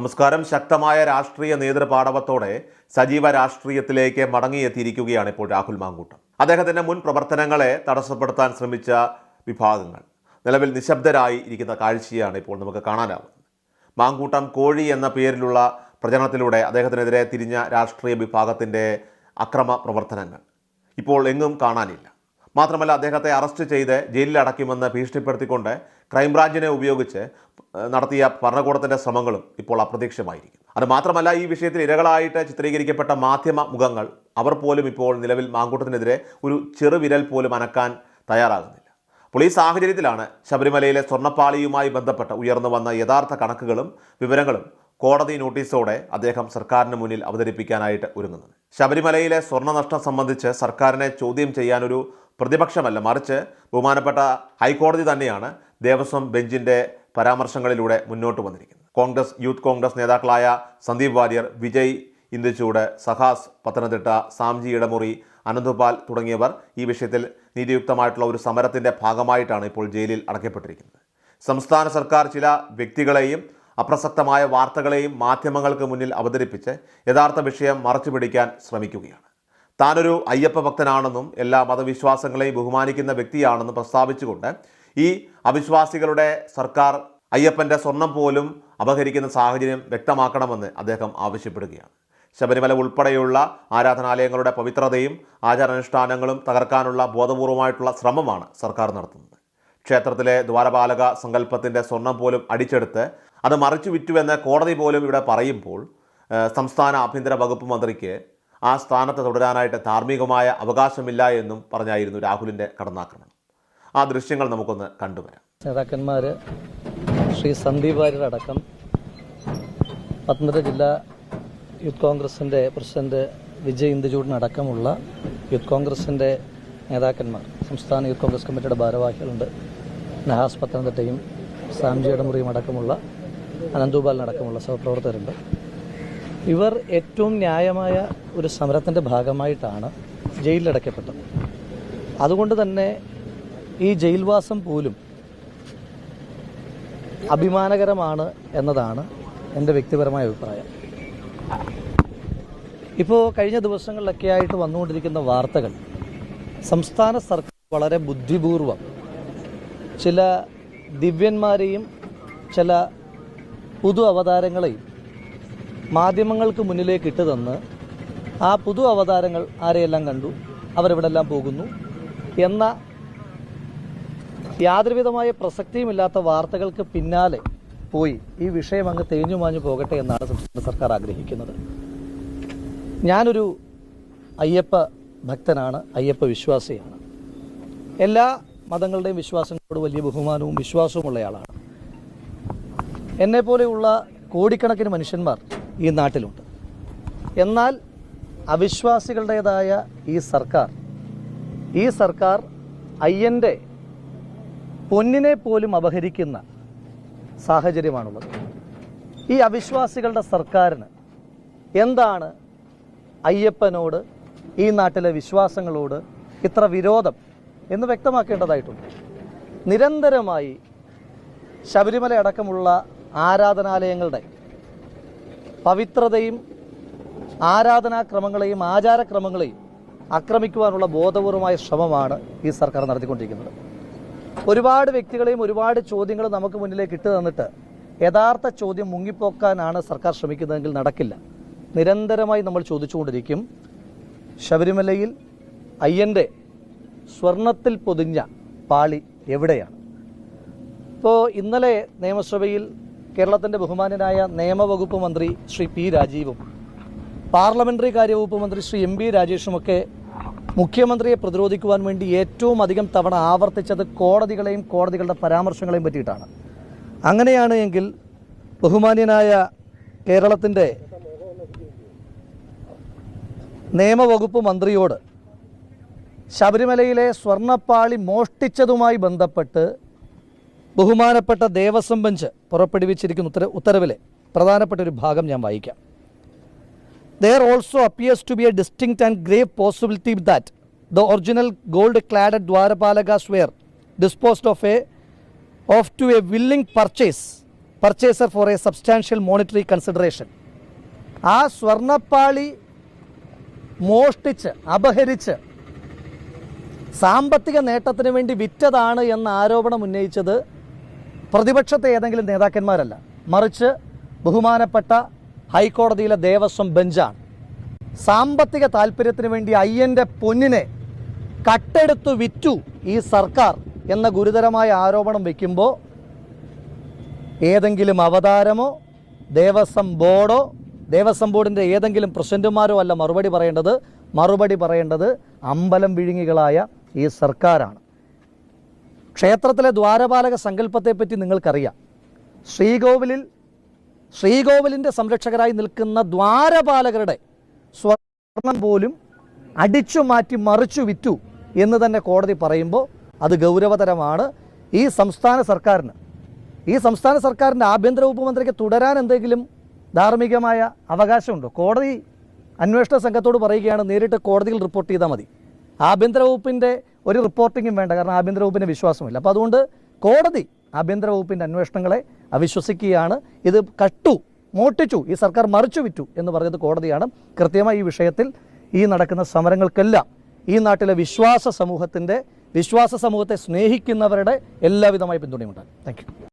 നമസ്കാരം. ശക്തമായ രാഷ്ട്രീയ നേതൃപാടവത്തോടെ സജീവ രാഷ്ട്രീയത്തിലേക്ക് മടങ്ങിയെത്തിയിരിക്കുകയാണ് ഇപ്പോൾ രാഹുൽ മാങ്കൂട്ടം. അദ്ദേഹത്തിന്റെ മുൻ പ്രവർത്തനങ്ങളെ തടസ്സപ്പെടുത്താൻ ശ്രമിച്ച വിഭാഗങ്ങൾ. നിലവിൽ നിശബ്ദരായി ഇരിക്കുന്ന കാഴ്ചയാണ് ഇപ്പോൾ നമുക്ക് കാണാനാവുന്നത്. മാങ്കൂട്ടം കോഴി എന്ന പേരിലുള്ള പ്രചരണത്തിലൂടെ അദ്ദേഹത്തിനെതിരെ തിരിഞ്ഞ രാഷ്ട്രീയ വിഭാഗത്തിന്റെ അക്രമ പ്രവർത്തനങ്ങൾ ഇപ്പോൾ എങ്ങും കാണാനില്ല. മാത്രമല്ല അദ്ദേഹത്തെ അറസ്റ്റ് ചെയ്ത് ജയിലിൽ അടയ്ക്കുമെന്ന് ഭീഷണിപ്പെടുത്തിക്കൊണ്ട് ക്രൈംബ്രാഞ്ചിനെ ഉപയോഗിച്ച് നടത്തിയ ഭരണകൂടത്തിന്റെ ശ്രമങ്ങളും ഇപ്പോൾ അപ്രത്യക്ഷമായിരിക്കും അത് മാത്രമല്ല ഈ വിഷയത്തിൽ ഇരകളായിട്ട് ചിത്രീകരിക്കപ്പെട്ട മാധ്യമ മുഖങ്ങൾ അവർ പോലും ഇപ്പോൾ നിലവിൽ മാങ്കൂട്ടത്തിനെതിരെ ഒരു ചെറുവിരൽ പോലും അനക്കാൻ തയ്യാറാകുന്നില്ല. അപ്പോൾ ഈ സാഹചര്യത്തിലാണ് ശബരിമലയിലെ സ്വർണപ്പാളിയുമായി ബന്ധപ്പെട്ട് ഉയർന്നു വന്ന യഥാർത്ഥ കണക്കുകളും വിവരങ്ങളും കോടതി നോട്ടീസോടെ അദ്ദേഹം സർക്കാരിന് മുന്നിൽ അവതരിപ്പിക്കാനായിട്ട് ഒരുങ്ങുന്നത്. ശബരിമലയിലെ സ്വർണനഷ്ടം സംബന്ധിച്ച് സർക്കാരിനെ ചോദ്യം ചെയ്യാനൊരു പ്രതിപക്ഷമല്ല മറിച്ച് ബഹുമാനപ്പെട്ട ഹൈക്കോടതി തന്നെയാണ് ദേവസ്വം ബെഞ്ചിന്റെ പരാമർശങ്ങളിലൂടെ മുന്നോട്ട് വന്നിരിക്കുന്നത്. കോൺഗ്രസ് യൂത്ത് കോൺഗ്രസ് നേതാക്കളായ സന്ദീപ് വാര്യർ വിജയ് ഇന്ദുചൂട് സഹാസ് പത്തനംതിട്ട സാംജി ഇടമുറി അനന്തുപാൽ തുടങ്ങിയവർ ഈ വിഷയത്തിൽ നീതിയുക്തമായിട്ടുള്ള ഒരു സമരത്തിന്റെ ഭാഗമായിട്ടാണ് ഇപ്പോൾ ജയിലിൽ അടയ്ക്കപ്പെട്ടിരിക്കുന്നത്. സംസ്ഥാന സർക്കാർ ചില വ്യക്തികളെയും അപ്രസക്തമായ വാർത്തകളെയും മാധ്യമങ്ങൾക്ക് മുന്നിൽ അവതരിപ്പിച്ച് യഥാർത്ഥ വിഷയം മറച്ചുപിടിക്കാൻ ശ്രമിക്കുകയാണ്. താനൊരു അയ്യപ്പ ഭക്തനാണെന്നും എല്ലാ മതവിശ്വാസങ്ങളെയും ബഹുമാനിക്കുന്ന വ്യക്തിയാണെന്നും പ്രസ്താവിച്ചുകൊണ്ട് ഈ അവിശ്വാസികളുടെ സർക്കാർ അയ്യപ്പന്റെ സ്വർണം പോലും അപഹരിക്കുന്ന സാഹചര്യം വ്യക്തമാക്കണമെന്ന് അദ്ദേഹം ആവശ്യപ്പെടുകയാണ്. ശബരിമല ഉൾപ്പെടെയുള്ള ആരാധനാലയങ്ങളുടെ പവിത്രതയും ആചാരാനുഷ്ഠാനങ്ങളും തകർക്കാനുള്ള ബോധപൂർവമായിട്ടുള്ള ശ്രമമാണ് സർക്കാർ നടത്തുന്നത്. ക്ഷേത്രത്തിലെ ദ്വാരപാലക സങ്കല്പത്തിന്റെ സ്വർണം പോലും അടിച്ചെടുത്ത് അത് മറിച്ചു വിറ്റുവെന്ന് കോടതി പോലും ഇവിടെ പറയുമ്പോൾ സംസ്ഥാന ആഭ്യന്തര വകുപ്പ് മന്ത്രിക്ക് ആ സ്ഥാനത്ത് തുടരാനായിട്ട് ധാർമ്മികമായ അവകാശമില്ല എന്നും പറഞ്ഞായിരുന്നു രാഹുലിന്റെ കടന്നാക്രമണം. ആ ദൃശ്യങ്ങൾ നമുക്കൊന്ന് കണ്ടുവരാം. നേതാക്കന്മാർ ശ്രീ സന്ദീപ് അടക്കം പത്തനംതിട്ട ജില്ലാ യൂത്ത് കോൺഗ്രസിന്റെ പ്രസിഡന്റ് വിജയ് ഇന്ദുചൂടിനടക്കമുള്ള യൂത്ത് കോൺഗ്രസിന്റെ നേതാക്കന്മാർ സംസ്ഥാന യൂത്ത് കോൺഗ്രസ് കമ്മിറ്റിയുടെ ഭാരവാഹികളുണ്ട്. നഹാസ് പത്തനംതിട്ടയും സാംജി ഇടമുറിയും അടക്കമുള്ള അനന്തുപാലിനടക്കമുള്ള സഹപ്രവർത്തകരുണ്ട്. ഇവർ ഏറ്റവും ന്യായമായ ഒരു സമരത്തിന്റെ ഭാഗമായിട്ടാണ് ജയിലിലടയ്ക്കപ്പെട്ടത്. അതുകൊണ്ട് തന്നെ ഈ ജയിൽവാസം പോലും അഭിമാനകരമാണ് എന്നതാണ് എന്റെ വ്യക്തിപരമായ അഭിപ്രായം. ഇപ്പോൾ കഴിഞ്ഞ ദിവസങ്ങളിലൊക്കെ ആയിട്ട് വന്നുകൊണ്ടിരിക്കുന്ന വാർത്തകൾ സംസ്ഥാന സർക്കാർ വളരെ ബുദ്ധിപൂർവം ചില ദിവ്യന്മാരെയും ചില പുതു അവതാരങ്ങളെയും മാധ്യമങ്ങൾക്ക് മുന്നിലേക്ക് ഇട്ട് തന്ന് ആ പുതു അവതാരങ്ങൾ ആരെയെല്ലാം കണ്ടു? അവരെവിടെല്ലാം പോകുന്നു? എന്ന യാതൊരുവിധമായ പ്രസക്തിയുമില്ലാത്ത വാർത്തകൾക്ക് പിന്നാലെ പോയി ഈ വിഷയം അങ്ങ് തേഞ്ഞു മാഞ്ഞു പോകട്ടെ എന്നാണ് സംസ്ഥാന സർക്കാർ ആഗ്രഹിക്കുന്നത്. ഞാനൊരു അയ്യപ്പ ഭക്തനാണ് അയ്യപ്പ വിശ്വാസിയാണ്. എല്ലാ മതങ്ങളുടെയും വിശ്വാസങ്ങളോട് വലിയ ബഹുമാനവും വിശ്വാസവും ഉള്ളയാളാണ് എന്നെപ്പോലെയുള്ള കോടിക്കണക്കിന് മനുഷ്യന്മാർ ഈ നാട്ടിലുണ്ട്. എന്നാൽ അവിശ്വാസികളുടേതായ ഈ സർക്കാർ ഈ സർക്കാർ അയ്യന്റെ പൊന്നിനെ പോലും അപഹരിക്കുന്ന സാഹചര്യമാണുള്ളത്. ഈ അവിശ്വാസികളുടെ സർക്കാരിന് എന്താണ് അയ്യപ്പനോട് ഈ നാട്ടിലെ വിശ്വാസങ്ങളോട് ഇത്ര വിരോധം എന്ന് വ്യക്തമാക്കേണ്ടതായിട്ടുണ്ട്. നിരന്തരമായി ശബരിമല അടക്കമുള്ള ആരാധനാലയങ്ങളുടെ പവിത്രതയും ആരാധനാക്രമങ്ങളെയും ആചാരക്രമങ്ങളെയും ആക്രമിക്കുവാനുള്ള ബോധപൂർവമായ ശ്രമമാണ് ഈ സർക്കാർ നടത്തിക്കൊണ്ടിരിക്കുന്നത്. ഒരുപാട് വ്യക്തികളെയും ഒരുപാട് ചോദ്യങ്ങളും നമുക്ക് മുന്നിലേക്ക് ഇട്ട് തന്നിട്ട് യഥാർത്ഥ ചോദ്യം മുങ്ങിപ്പോക്കാനാണ് സർക്കാർ ശ്രമിക്കുന്നതെങ്കിൽ നടക്കില്ല. നിരന്തരമായി നമ്മൾ ചോദിച്ചുകൊണ്ടിരിക്കും ശബരിമലയിൽ അയ്യന്റെ സ്വർണത്തിൽ പൊതിഞ്ഞ പാളി എവിടെയാണ്? ഇപ്പോൾ ഇന്നലെ നിയമസഭയിൽ കേരളത്തിന്റെ ബഹുമാനനായ നിയമവകുപ്പ് മന്ത്രി ശ്രീ പി രാജീവും പാർലമെന്ററി കാര്യവകുപ്പ് മന്ത്രി ശ്രീ എം ബി രാജേഷുമൊക്കെ മുഖ്യമന്ത്രിയെ പ്രതിരോധിക്കുവാൻ വേണ്ടി ഏറ്റവും അധികം തവണ ആവർത്തിച്ചത് കോടതികളെയും കോടതികളുടെ പരാമർശങ്ങളെയും പറ്റിയിട്ടാണ്. അങ്ങനെയാണ് എങ്കിൽ ബഹുമാന്യനായ കേരളത്തിന്റെ നിയമവകുപ്പ് മന്ത്രിയോട് ശബരിമലയിലെ സ്വർണപ്പാളി മോഷ്ടിച്ചതുമായി ബന്ധപ്പെട്ട് ബഹുമാനപ്പെട്ട ദേവസ്വം ബെഞ്ച് പുറപ്പെടുവിച്ചിരിക്കുന്ന ഉത്തര ഉത്തരവിലെ പ്രധാനപ്പെട്ട ഒരു ഭാഗം ഞാൻ വായിക്കാം. There also appears to be a distinct and grave possibility that the original gold cladded dwarapalaka swear disposed of a of to a willing purchase purchaser for a substantial monetary consideration ആ സ്വർണപ്പാളി മോഷ്ടിച്ച് അപഹരിച്ച് സാമ്പത്തിക നേട്ടത്തിന് വേണ്ടി വിറ്റതാണ് എന്ന ആരോപണം ഉന്നയിച്ചത് പ്രതിപക്ഷത്തെ ഏതെങ്കിലും നേതാക്കന്മാരല്ല. മറിച്ച് ബഹുമാനപ്പെട്ട ഹൈക്കോടതിയിലെ ദേവസ്വം ബെഞ്ചാണ്. സാമ്പത്തിക താല്പര്യത്തിന് വേണ്ടി അയ്യന്റെ പൊന്നിനെ കട്ടെടുത്തു വിറ്റു ഈ സർക്കാർ എന്ന ഗുരുതരമായ ആരോപണം വയ്ക്കുമ്പോൾ ഏതെങ്കിലും അവതാരമോ ദേവസ്വം ബോർഡോ ദേവസ്വം ബോർഡിന്റെ ഏതെങ്കിലും പ്രസിഡന്റുമാരോ അല്ല മറുപടി പറയേണ്ടത്. മറുപടി പറയേണ്ടത് അമ്പലം വിഴുങ്ങികളായ ഈ സർക്കാരാണ്. ക്ഷേത്രത്തിലെ ദ്വാരപാലക സങ്കല്പത്തെപ്പറ്റി നിങ്ങൾക്കറിയാം. ശ്രീകോവിലിൽ ശ്രീകോവിലിന്റെ സംരക്ഷകരായി നിൽക്കുന്ന ദ്വാരപാലകരുടെ സ്വർണം പോലും അടിച്ചു മാറ്റി മറിച്ചു വിറ്റു എന്ന് തന്നെ കോടതി പറയുമ്പോൾ അത് ഗൗരവതരമാണ്. ഈ സംസ്ഥാന സർക്കാരിന് ഈ സംസ്ഥാന സർക്കാരിന്റെ ആഭ്യന്തര വകുപ്പ് മന്ത്രിക്ക് തുടരാൻ എന്തെങ്കിലും ധാർമ്മികമായ അവകാശമുണ്ടോ? കോടതി അന്വേഷണ സംഘത്തോട് പറയുകയാണ് നേരിട്ട് കോടതിയിൽ റിപ്പോർട്ട് ചെയ്താൽ മതി. ആഭ്യന്തര വകുപ്പിന്റെ ഒരു റിപ്പോർട്ടിങ്ങും വേണ്ട. കാരണം ആഭ്യന്തര വകുപ്പിന് വിശ്വാസമില്ല. അപ്പോൾ അതുകൊണ്ട് കോടതി ആഭ്യന്തര വകുപ്പിന്റെ അന്വേഷണങ്ങളെ അവിശ്വസിക്കുകയാണ്. ഇത് കട്ടു മോട്ടിച്ചു ഈ സർക്കാർ മറിച്ചു വിറ്റു എന്ന് പറഞ്ഞത് കോടതിയാണ്. കൃത്യമായി ഈ വിഷയത്തിൽ ഈ നടക്കുന്ന സമരങ്ങൾക്കെല്ലാം ഈ നാട്ടിലെ വിശ്വാസ സമൂഹത്തിന്റെ വിശ്വാസ സമൂഹത്തെ സ്നേഹിക്കുന്നവരുടെ എല്ലാവിധമായ പിന്തുണയുണ്ടാകും താങ്ക്